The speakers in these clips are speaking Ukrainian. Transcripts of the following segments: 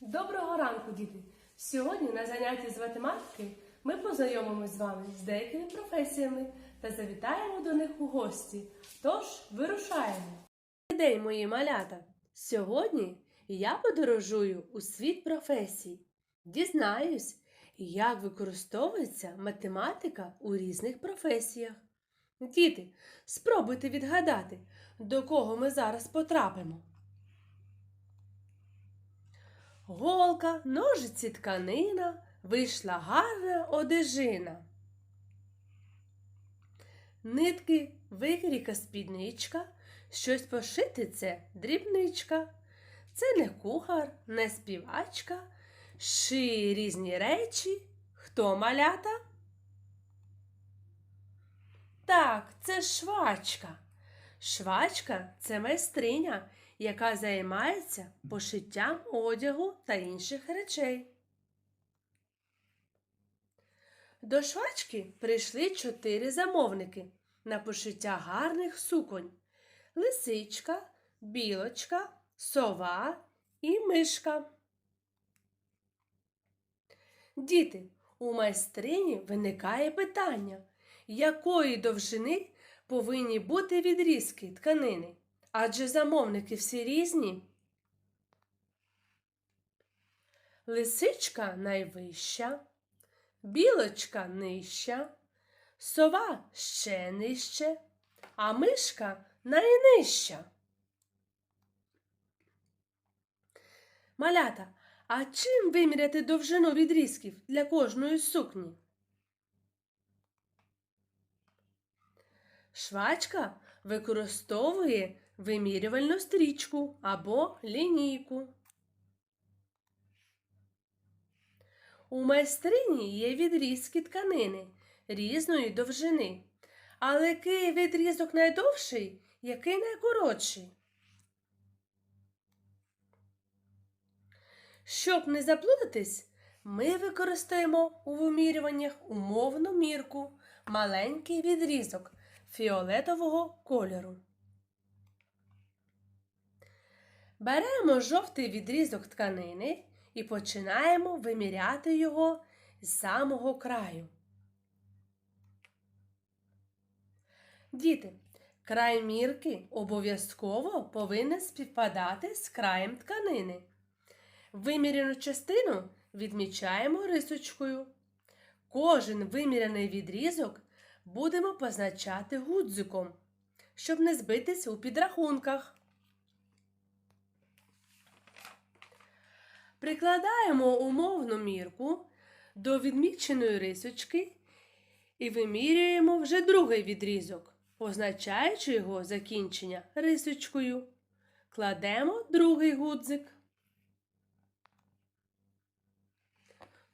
Доброго ранку, діти! Сьогодні на занятті з математики ми познайомимось з вами з деякими професіями та завітаємо до них у гості. Тож вирушаємо. День, мої малята! Сьогодні я подорожую у світ професій. Дізнаюсь, як використовується математика у різних професіях. Діти, спробуйте відгадати, до кого ми зараз потрапимо. Голка, ножиці тканина, вийшла гарна одежина. Нитки, викрійка спідничка, щось пошити це дрібничка. Це не кухар, не співачка, шиє різні речі. Хто малята? Так, це швачка. Швачка це майстриня, яка займається пошиттям одягу та інших речей. До швачки прийшли чотири замовники на пошиття гарних суконь: лисичка, білочка, сова і мишка. Діти, у майстрині виникає питання, якої довжини повинні бути відрізки тканини, адже замовники всі різні. Лисичка найвища, білочка нижча, сова ще нижче, а мишка найнижча. Малята, а чим виміряти довжину відрізків для кожної сукні? Швачка використовує вимірювальну стрічку або лінійку. У майстрині є відрізки тканини різної довжини. Але який відрізок найдовший, який найкоротший? Щоб не заплутатись, ми використаємо у вимірюваннях умовну мірку, маленький відрізок фіолетового кольору. Беремо жовтий відрізок тканини і починаємо виміряти його з самого краю. Діти, край мірки обов'язково повинен співпадати з краєм тканини. Виміряну частину відмічаємо рисочкою. Кожен виміряний відрізок будемо позначати гудзиком, щоб не збитись у підрахунках. Прикладаємо умовну мірку до відміченої рисочки і вимірюємо вже другий відрізок, позначаючи його закінчення рисочкою. Кладемо другий гудзик.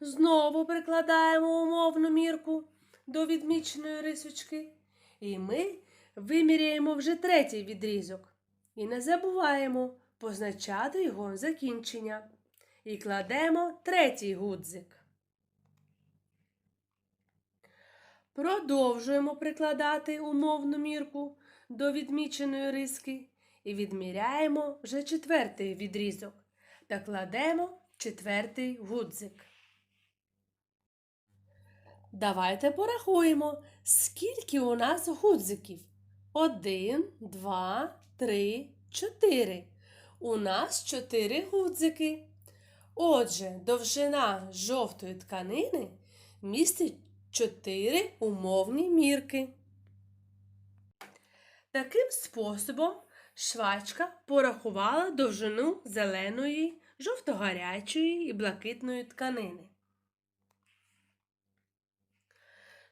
Знову прикладаємо умовну мірку до відміченої рисочки. І ми виміряємо вже третій відрізок. І не забуваємо позначати його закінчення. І кладемо третій гудзик. Продовжуємо прикладати умовну мірку до відміченої риски і відміряємо вже четвертий відрізок та кладемо четвертий гудзик. Давайте порахуємо, скільки у нас гудзиків. Один, два, три, чотири. У нас чотири гудзики. Отже, довжина жовтої тканини містить чотири умовні мірки. Таким способом швачка порахувала довжину зеленої, жовтогарячої і блакитної тканини.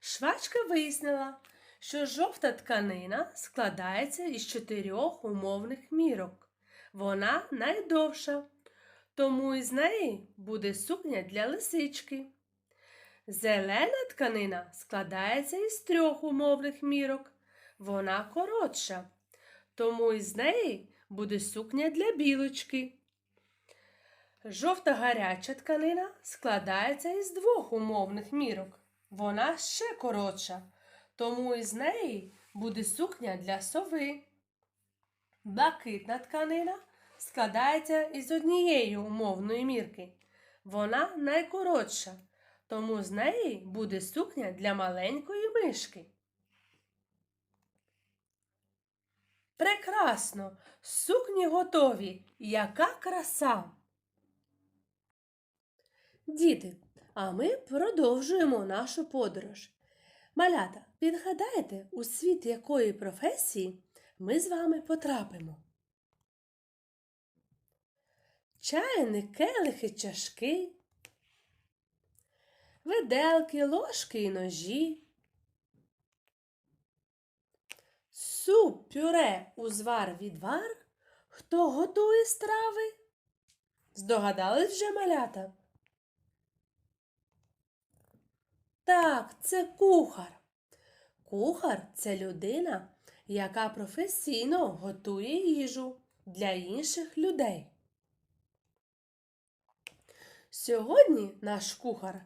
Швачка вияснила, що жовта тканина складається із чотирьох умовних мірок. Вона найдовша, тому із неї буде сукня для лисички. Зелена тканина складається із трьох умовних мірок. Вона коротша, тому із неї буде сукня для білочки. Жовта гаряча тканина складається із двох умовних мірок. Вона ще коротша, тому із неї буде сукня для сови. Блакитна тканина складається із однієї умовної мірки. Вона найкоротша, тому з неї буде сукня для маленької мишки. Прекрасно! Сукні готові! Яка краса! Діти, а ми продовжуємо нашу подорож. Малята, підгадайте, у світ якої професії ми з вами потрапимо. Чайник, келихи, чашки, виделки, ложки і ножі, суп, пюре, узвар, відвар. Хто готує страви? Здогадались вже малята? Так, це кухар. Кухар це людина, яка професійно готує їжу для інших людей. Сьогодні наш кухар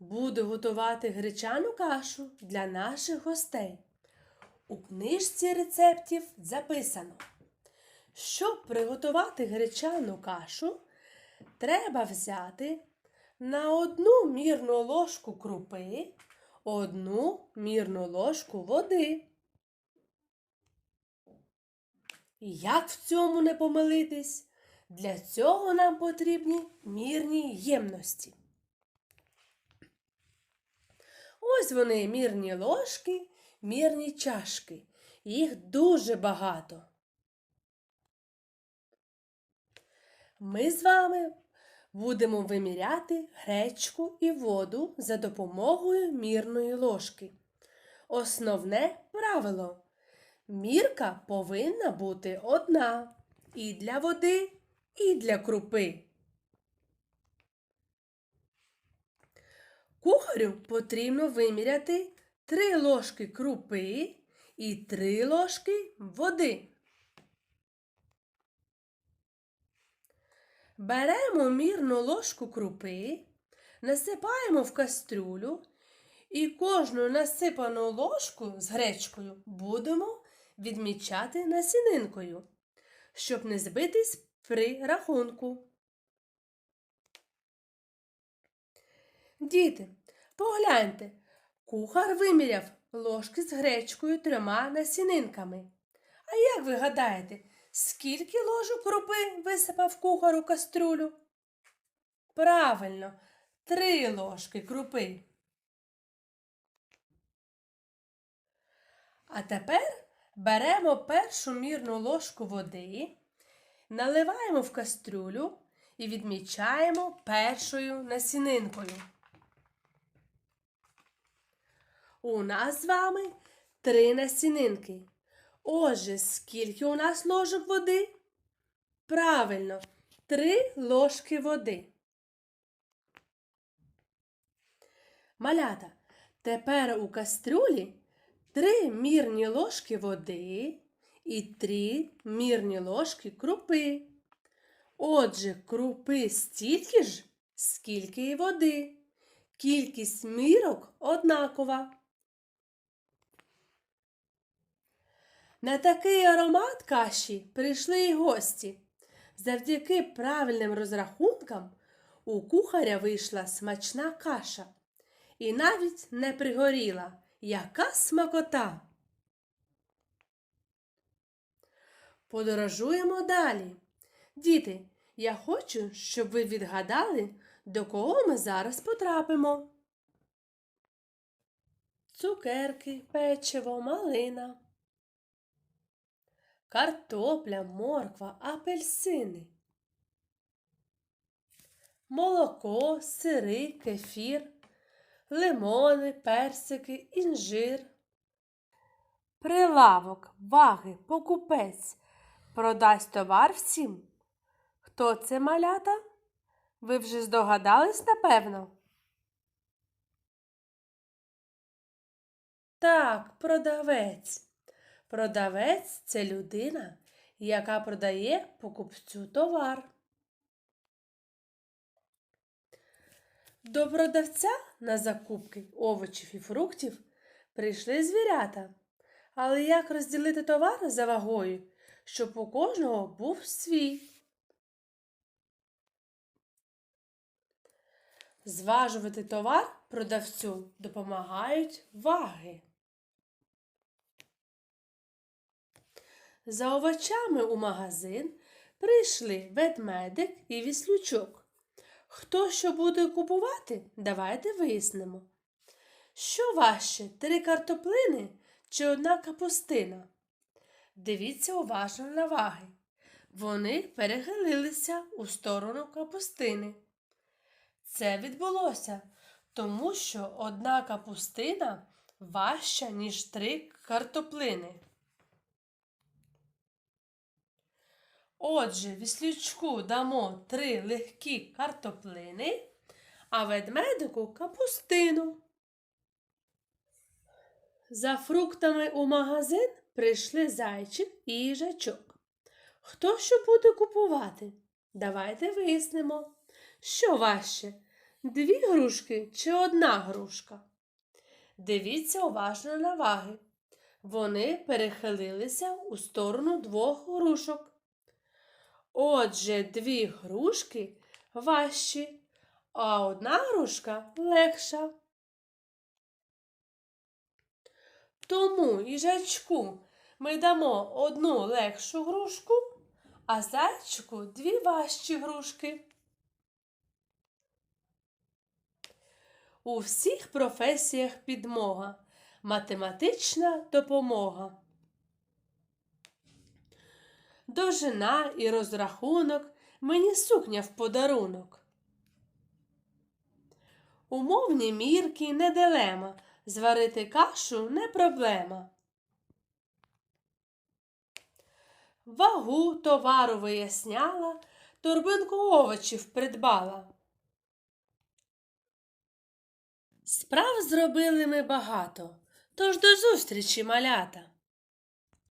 буде готувати гречану кашу для наших гостей. У книжці рецептів записано, щоб приготувати гречану кашу, треба взяти на одну мірну ложку крупи, одну мірну ложку води. Як в цьому не помилитись? Для цього нам потрібні мірні ємності. Ось вони мірні ложки, мірні чашки. Їх дуже багато. Ми з вами будемо виміряти гречку і воду за допомогою мірної ложки. Основне правило. Мірка повинна бути одна і для води, і для крупи. Кухарю потрібно виміряти 3 ложки крупи і 3 ложки води. Беремо мірну ложку крупи, насипаємо в кастрюлю і кожну насипану ложку з гречкою будемо відмічати насінинкою, щоб не збитись при рахунку. Діти, погляньте, кухар виміряв ложки з гречкою трьома насінинками. А як ви гадаєте, скільки ложок крупи висипав кухар у каструлю? Правильно, три ложки крупи. А тепер беремо першу мірну ложку води, наливаємо в кастрюлю і відмічаємо першою насінинкою. У нас з вами три насінинки. Отже, скільки у нас ложок води? Правильно, три ложки води. Малята, тепер у кастрюлі три мірні ложки води і три мірні ложки крупи. Отже, крупи стільки ж, скільки і води. Кількість мірок однакова. На такий аромат каші прийшли й гості. Завдяки правильним розрахункам у кухаря вийшла смачна каша і навіть не пригоріла. Яка смакота! Подорожуємо далі. Діти, я хочу, щоб ви відгадали, до кого ми зараз потрапимо. Цукерки, печиво, малина картопля, морква, апельсини, молоко, сири, кефір, лимони, персики, інжир. Прилавок, ваги, покупець продасть товар всім. Хто це малята? Ви вже здогадались, напевно? Так, продавець. Продавець це людина, яка продає покупцю товар. До продавця на закупки овочів і фруктів прийшли звірята. Але як розділити товар за вагою, щоб у кожного був свій. Зважувати товар продавцю допомагають ваги. За овочами у магазин прийшли ведмедик і віслючок. Хто що буде купувати, давайте вияснимо. Що важче три картоплини чи одна капустина? Дивіться уважно на ваги. Вони перехилилися у сторону капустини. Це відбулося, тому що одна капустина важча, ніж три картоплини. Отже, віслючку дамо три легкі картоплини, а ведмедику капустину. За фруктами у магазин прийшли зайчик і їжачок. Хто що буде купувати? Давайте вияснимо, що важче дві грушки чи одна грушка. Дивіться уважно на ваги. Вони перехилилися у сторону двох грушок. Отже, дві грушки важчі, а одна грушка легша. Тому їжачку ми дамо одну легшу грушку, а зайчику дві важчі грушки. У всіх професіях підмога, математична допомога. Довжина і розрахунок мені сукня в подарунок. Умовні мірки не дилема, зварити кашу не проблема. Вагу товару виясняла, торбинку овочів придбала. Справ зробили ми багато, тож до зустрічі, малята!